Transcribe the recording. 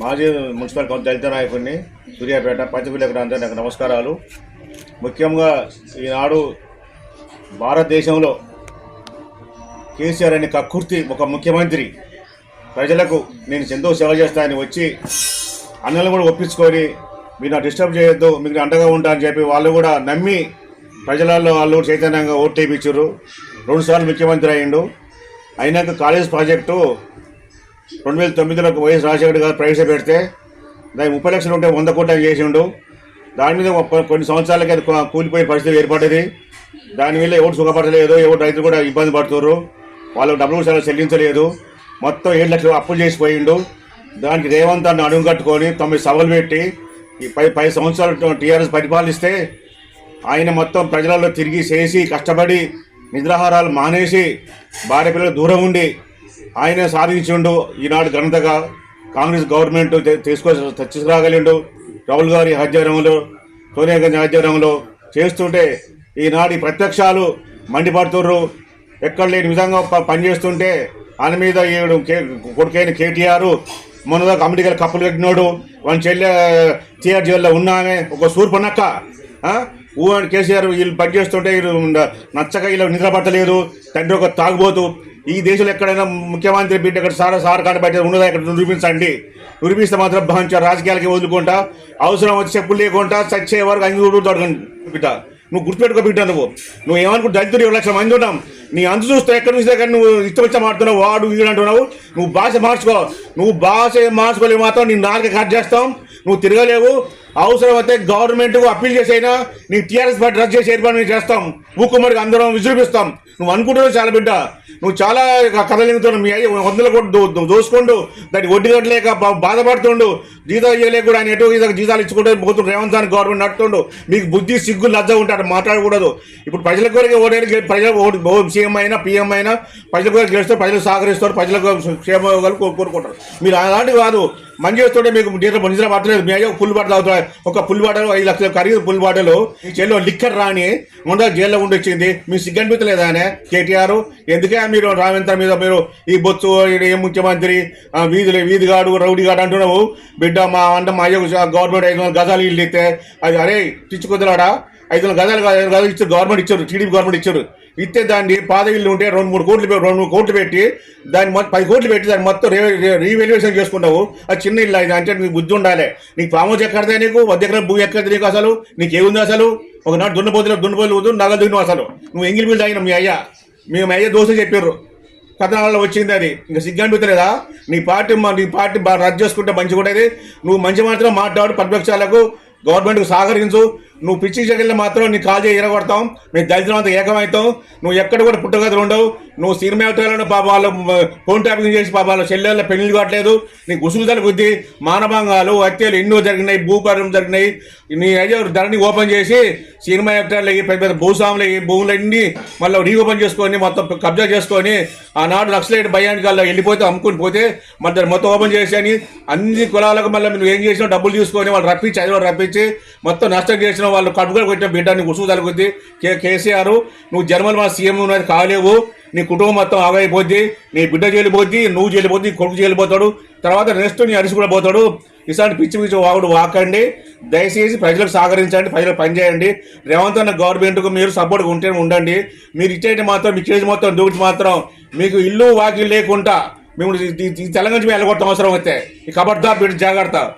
మాజీ municipal council దళిత నాయకుడిని సూర్యాపేట పంచకులకు నాకు నమస్కారాలు. ముఖ్యంగా ఈనాడు భారతదేశంలో కేసీఆర్ అనే కక్కుర్తి ఒక ముఖ్యమంత్రి. ప్రజలకు నేను ఎంతో సేవ చేస్తానని వచ్చి అన్నలు కూడా ఒప్పించుకొని మీరు నాకు డిస్టర్బ్ చేయొద్దు మీకు అండగా ఉంటా అని చెప్పి వాళ్ళు కూడా నమ్మి ప్రజలలో వాళ్ళు చైతన్యంగా ఓట్లు వేయించారు. రెండుసార్లు ముఖ్యమంత్రి అయ్యిండు. అయినాక కాలేజ్ ప్రాజెక్టు రెండు వేల తొమ్మిదిలో వైఎస్ రాజశేఖర్ గారు ప్రవేశపెడితే దాని ముప్పై లక్షలు ఉంటే వంద కోట్లు చేసిండు. దాని మీద కొన్ని సంవత్సరాలకి అది కూలిపోయే పరిస్థితి ఏర్పడింది దాని మీద ఎవరు సుఖపడలేదు ఎవరు రైతులు కూడా ఇబ్బంది పడుతున్నారు వాళ్ళకు డబ్బులు కూడా చాలా చెల్లించలేదు. మొత్తం ఏడు లక్షలు అప్పులు చేసిపోయిండు. దానికి రేవంత్ అన్న అడుగు కట్టుకొని తొమ్మిది సభలు పెట్టి ఈ పై పది సంవత్సరాలు టీఆర్ఎస్ పరిపాలిస్తే ఆయన మొత్తం ప్రజలలో తిరిగి చేసి కష్టపడి నిద్రాహారాలు మానేసి భార్య పిల్లలు దూరం ఉండి ఆయనే సాధించిండు. ఈనాడు ఘనతగా కాంగ్రెస్ గవర్నమెంట్ తె- తీసుకొని తీసుకురాగలిండు రాహుల్ గారి ఆధ్వర్యంలో సోనియా గాంధీ ఆధ్వర్యంలో చేస్తుంటే ఈనాడు ప్రత్యక్షాలు మండిపడుతుర్రు. ఎక్కడ లేని విధంగా ప- పనిచేస్తుంటే ఆయన మీద ఈడు కే కొడుకైన కేటీఆర్ మొన్నదాకా అమెరికాలో కప్పులు కట్టినోడు వాళ్ళ చెల్లె థియేటర్ జైల్లో ఉన్నామే ఒక సూర్పనక్క ఊ అని కేసీఆర్ వీళ్ళు పనిచేస్తుంటే వీళ్ళు నచ్చక వీళ్ళు నిద్ర పట్టలేదు తండ్రి ఒక తాగుబోతు. ఈ దేశంలో ఎక్కడైనా ముఖ్యమంత్రి బిడ్డ ఇక్కడ సార్ సార్ బయట ఉన్నదా ఇక్కడ నిరూపించండి. నిరూపిస్తే మాత్రం భావించారు రాజకీయాలకి వదులుకుంటా. అవసరం వచ్చి చెప్పులు లేకుండా చచ్చే వరకు అంగి తొడగండి. బిడ్డ నువ్వు గుర్తుపెట్టుకో బిడ్డ నువ్వు. నువ్వు ఏమనుకుంటు దళితుడు ఇరవై లక్షల మంది ఉన్నాం. నీ అంతు చూస్తే ఎక్కడ చూస్తే కానీ నువ్వు ఇష్టం వచ్చా మాడుతున్నావు వాడు వీడు అంటున్నావు. నువ్వు భాష మార్చుకో. నువ్వు భాష మార్చుకోలేవు మాత్రం నీ నాలుగు కట్ చేస్తాం. నువ్వు తిరగలేవు. అవసరం అయితే గవర్నమెంట్ అప్పీల్ చేసైనా నీ టీఆర్ఎస్ పార్టీ రద్దు చేసి ఏర్పాటు చేస్తాం. ఊకుమ్మడికి అందరం విజృంభిస్తాం. నువ్వు అనుకుంటున్నావు చాలా బిడ్డ. నువ్వు చాలా కథలింగుతున్నావు మీ అయ్యి వందల కోట్లు దో- దానికి వడ్డీ కట్టలేక బాధపడుతుండు. జీతాలు ఇవ్వలేక కూడా ఆయన ఎటు జీతాలు ఇచ్చుకుంటూ పోతుండు రేవంత్ సార్ గవర్నమెంట్ నడుతుండు మీకు బుద్ధి సిగ్గు లజ్జ ఉంటాడు మాట్లాడకూడదు. ఇప్పుడు ప్రజల కొరకు ఓడేది ప్రజలు ఓటు సీఎం అయినా పీఎం అయినా ప్రజల కొరకు గెలుస్తారు ప్రజలు సహకరిస్తారు ప్రజలకు క్షేమయోగాలు కోరుకుంటారు. మీరు అలాంటివి కాదు. మంచి చేస్తుంటే మీకు నిద్ర నిద్ర పట్టలేదు. మీ అయ్యో ఫుల్ బాటలు అవుతాయి ఒక ఫుల్ బాటలు ఐదు లక్షల ఖరీదు ఫుల్ బాటలు. ఈ చెల్లో లిక్కర్ రాని ముందు జైల్లో ఉండి వచ్చింది. మీ సిగ్గనిపించలేదా ఆయన? కేటీఆర్? ఎందుకే మీరు రావేంద్ర మీద మీరు ఈ బొత్సు ఏ ముఖ్యమంత్రి ఆ, వీధులు వీధిగాడు రౌడీగాడు అంటున్నావు? బిడ్డ మా అంటే మా అయ్య గవర్నమెంట్ ఐదు వందల గజాలు ఇల్లు ఇస్తే అది అరే పిచ్చి కుదరాడా ఐదు వందల గజాలు ఐదు గజాలు ఇచ్చారు గవర్నమెంట్ ఇచ్చారు టీడీపీ గవర్నమెంట్ ఇచ్చారు ఇస్తే దాన్ని పాద ఇల్లు ఉంటే రెండు మూడు కోట్లు రెండు మూడు కోట్లు పెట్టి దాన్ని మొత్తం పది కోట్లు పెట్టి దాన్ని మొత్తం రీవెల్యుయేషన్ చేసుకున్నావు అది చిన్న ఇల్లు ఇది అంటే నీకు బుద్ధి ఉండాలి నీకు ఫామ్ హౌస్ ఎక్కడదే నీకు వద్ద ఎక్కడ భూ ఎక్కడది నీకు అసలు నీకు ఏముంది అసలు ఒకనాడు దున్నపోతులు దున్నపోతులు నగలు దున్ను అసలు నువ్వు ఎంగిల్ బిల్ తాగిన మీ అయ్యా మీ అయ్య దోశ చెప్పారు కథనాలలో వచ్చింది అది. ఇంకా సిగ్గనిపించలేదా నీ పార్టీ మా- నీ పార్టీ బాగా రద్దు చేసుకుంటే మంచిగా ఉండేది. నువ్వు మంచి మాత్రం మాట్లాడు ప్రతిపక్షాలకు. గవర్నమెంట్కి సహకరించు. నువ్వు పిచ్చి జగల్లో మాత్రం నీ కాల్ చేయి ఇరగొడతాం మేము దళితులం అంతా ఏకమవుతాం. నువ్వు ఎక్కడ కూడా పుట్టగదులు ఉండవు. నువ్వు సినిమా పాప వాళ్ళు ఫోన్ ట్యాపింగ్ చేసి పాప వాళ్ళ చెల్లెళ్ళ పెళ్ళి కావట్లేదు. నీకు ఉసుగుదల కొద్ది మానభంగాలు హత్యలు ఎన్నో జరిగినాయి. భూపరం జరిగినాయి. నీ అయ్యారు ధరని ఓపెన్ చేసి సినిమా యాక్టర్లు అయ్యి పెద్ద పెద్ద భూస్వాములు అయ్యి భూములన్నీ మళ్ళీ రీఓపెన్ చేసుకొని మొత్తం కబ్జా చేసుకొని ఆనాడు నక్సలైట్ భయానికి వాళ్ళు వెళ్ళిపోతే అమ్ముకుని పోతే మళ్ళీ మొత్తం ఓపెన్ చేసి అని అన్ని కులాలకు మళ్ళీ నువ్వు ఏం చేసినా డబ్బులు తీసుకొని వాళ్ళు రప్పించి ఐదు రప్పించి మొత్తం నష్టం చేసిన వాళ్ళు కడుపుగా కొట్టిన బిడ్డని ఉసుగు తగ్గుద్ది కే కేసీఆర్ నువ్వు జన్మలు మా సీఎం కాలేవు. నీ కుటుంబం మొత్తం ఆగైపోద్ది. నీ బిడ్డ చేయలిపోద్ది నువ్వు చేయలిపోద్ది కొడుకు చేయలిపోతాడు తర్వాత నెక్స్ట్ నీ అరిసి కూడా పోతాడు. ఇలాంటి పిచ్చి పిచ్చి వాగుడు వాకండి. దయచేసి ప్రజలకు సహకరించండి ప్రజలకు పనిచేయండి. రేవంత్ అన్న గవర్నమెంట్కు మీరు సపోర్ట్గా ఉంటే ఉండండి. మీరు ఇచ్చేది మాత్రం మీ చేసి మొత్తం దూకి మాత్రం మీకు ఇల్లు వాకిలు లేకుండా మేము ఈ- తెలంగాణ నుంచి వెళ్ళగొట్టడం అవసరం అయితే. ఈ కబడ్దా బిడ్డ జాగ్రత్త.